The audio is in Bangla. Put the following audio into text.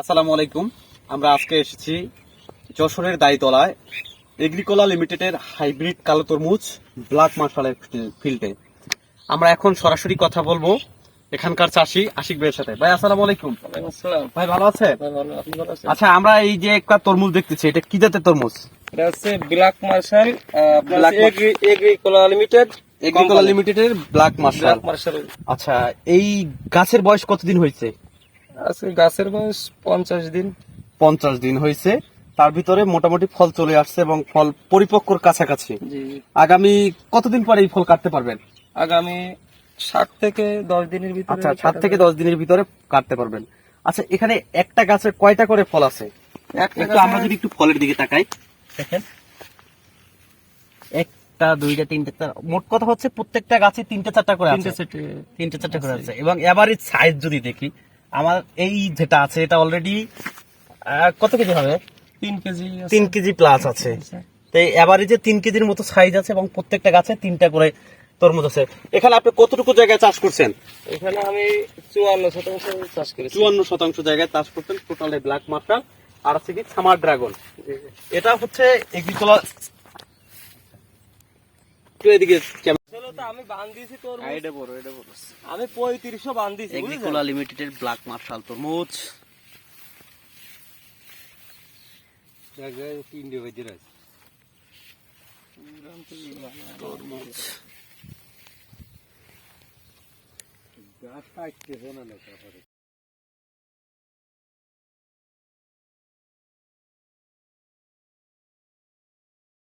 আসসালামু আলাইকুম। আমরা আজকে এসেছি যশোরের দাইতলায় এগ্রিকোলা লিমিটেডের হাইব্রিড কালো তরমুজ ব্ল্যাক মার্শালের ফিল্ডে। আমরা এখন সরাসরি কথা বলব এখানকার চাষি আশিক ভাইয়ের সাথে। ভাই আসসালামু আলাইকুম। ভাই ভালো আছে? আচ্ছা আমরা এই যে একটা তরমুজ দেখতেছি এটা কি জাতের তরমুজ? এটা হচ্ছে black marshal Agricola limited Agricola লিমিটেডের ব্ল্যাক মার্শাল। Black marshal. আচ্ছা এই গাছের বয়স কতদিন হয়েছে? আছে গাছের বয়স পঞ্চাশ দিন। পঞ্চাশ দিন হয়েছে। তার ভিতরে মোটামুটি ফল চলে আসছে এবং ফল পরিপক্কর কাছাকাছি। আগামী কতদিন পরে এই ফল কাটতে পারবেন? আগামী ষাট থেকে দশ দিনের ভিতরে আচ্ছা সাত থেকে দশ দিনের ভিতরে কাটতে পারবেন। আচ্ছা এখানে একটা গাছে কয়টা করে ফল আছে? একটু আমরা যদি একটু ফলের দিকে তাকাই। দেখেন। একটা দুইটা তিনটা মোট কথা হচ্ছে প্রত্যেকটা গাছে তিনটা চারটা করে আছে। তিনটা চারটা করে আছে। এবং এভারেজ সাইজ যদি দেখি আমার এই যেটা আছে এটা অলরেডি কত কেজি হবে? তিন কেজি তিন কেজি প্লাস আছে। তো এভারেজে তিন কেজির মতো সাইজ আছে এবং প্রত্যেকটা গাছে তিনটা করে তরমুজ আছে। এখানে আপনি কতটুকু জায়গায় চাষ করছেন? এখানে আমি চুয়ান্ন শতাংশ চাষ করি চুয়ান্ন শতাংশ জায়গায় চাষ করছেন টোটালে ব্ল্যাক মার্শাল আর আছে কি সামার ড্রাগন এটা হচ্ছে এগ্রিকোলা এদিকে তো আমি বান দিয়েছি তোর এটা বড় এটা বড় আমি পঁয়ত্রিশশো বান দিয়েছি এগ্রিকোলা লিমিটেডের ব্ল্যাক মার্শাল তরমুজ তরমুজ বুঝলেন